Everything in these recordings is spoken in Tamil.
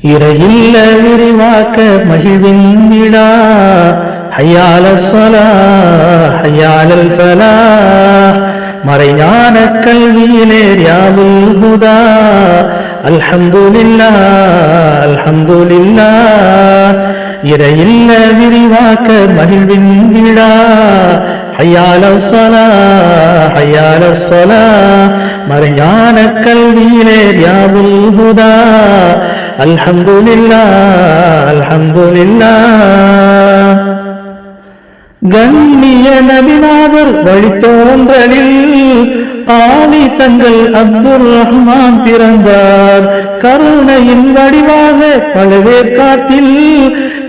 இறையில்ல விரிவாக்க மகிழ்வின் விழா ஹையால சொலா ஹையாலல் ஃபலா மறைஞான கல்வியிலே யாவுல் ஹுதா அல்ஹம்துலில்லா அல்ஹம்துலில்லா இறையில்ல விரிவாக்க மகிழ்வின் விழா ஹையால சொலா ஹையால சொலா மறைஞான கல்வியிலே யாவுல் ஹுதா அல்ஹம்துலில்லா அல்ஹம்துலில்லா. கண்ணிய நபிநாதர் வழித்தோன்றலில் காலி தங்கள் அப்துல் ரஹ்மான் பிறந்தார். கருணையின் வடிவாக பழவேற்காட்டில்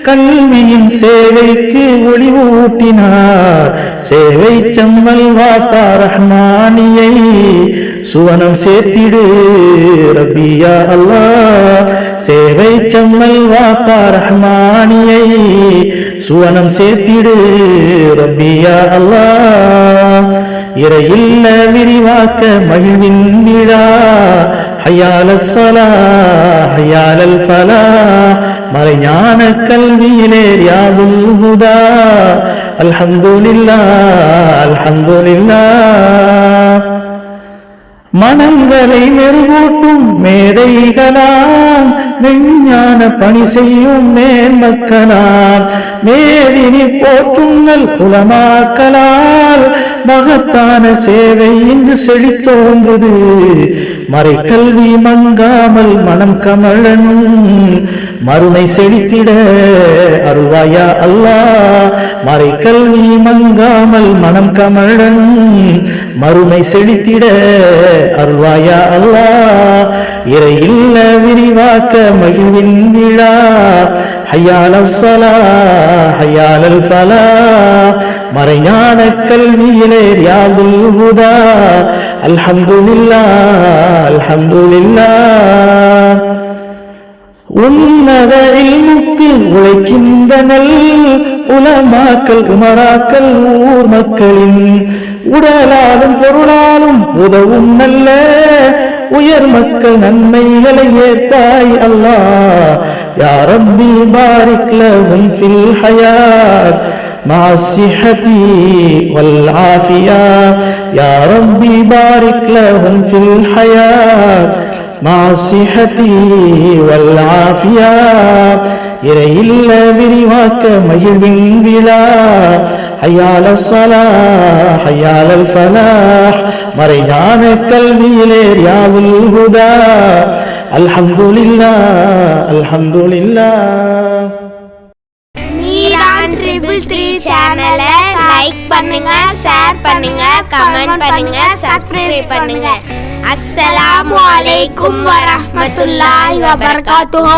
கல்வியின் சேவைக்கு ஒளிவூட்டினார். சேவை செம்மல் வாப்பா ரஹ்மானியை சுவனம் சேர்த்திடு ரபியா அல்லா சேவை செம்மல் வாப்பா ரஹ்மானியை சுவனம் சேர்த்திடு ரபியா அல்லா இறையில்ல விரிவாக்க மகிழ்வின் விழா. ஹயால சலா ஹயாலல் ஃபலா. மறைஞான கல்வியிலேர் யாவுல் ஹுதா அல்ஹம்துலில்லா அல்ஹம்துலில்லா. மனங்களை மெருகூட்டும் மேதைகளாம் விஞ்ஞான பணி செய்யும் மேன்மக்களாம் மேதினி போற்றுங்கள் உலமாக்களால் மகத்தான சேவை இன்று செழித்தோன்றது. மறை கல்வி மங்காமல் மனம் கமழனும். மறுமை செழித்திட அருள்வாயா அல்லாஹ் கல்வி மங்காமல் மனம் கமழனும். மறுமை செழித்திட அருள்வாயா அல்லாஹ் இல்ல விரிவாக்க மகிழ்வின் விழா. ஹையால சலா ஹையாலல் ஃபலா. மறைஞான கல்வியிலே யாதுல் உதா. அல்ஹம்துல்லா அல்ஹம்துல்லா உன்னத இல்முக்கு உழைக்கின்ற நல் உலமாக்கல் உமராக்கள் ஊர் மக்களின் உடலாலும் பொருளாலும் உதவும் நல்ல உயர் மக்கள் நன்மைகளை ஏற்பாய் அல்லாஹ். யா பாரிக்ல உன் ஃபில் ஹயாத். مع الصحة والعافية يا ربي بارك لهم في الحياة مع الصحة والعافية இறையில்ல விரிவாக்க மகிழ்வின் விழா ஹையால சலா ஹையாலல் ஃபலாஹ் மறைஞான கல்வியிலே யாவுல் ஹுதா அல்ஹம்துலில்லா அல்ஹம்துலில்லா மீரான் ட்ரிபிள் த்ரீ சேனலை லைக் பண்ணுங்க ஷேர் பண்ணுங்க கமெண்ட் பண்ணுங்க சப்ஸ்கிரைப் பண்ணுங்க. அஸ்ஸலாமு அலைக்கும் வரஹ்மத்துல்லாஹி வபரகாத்துஹு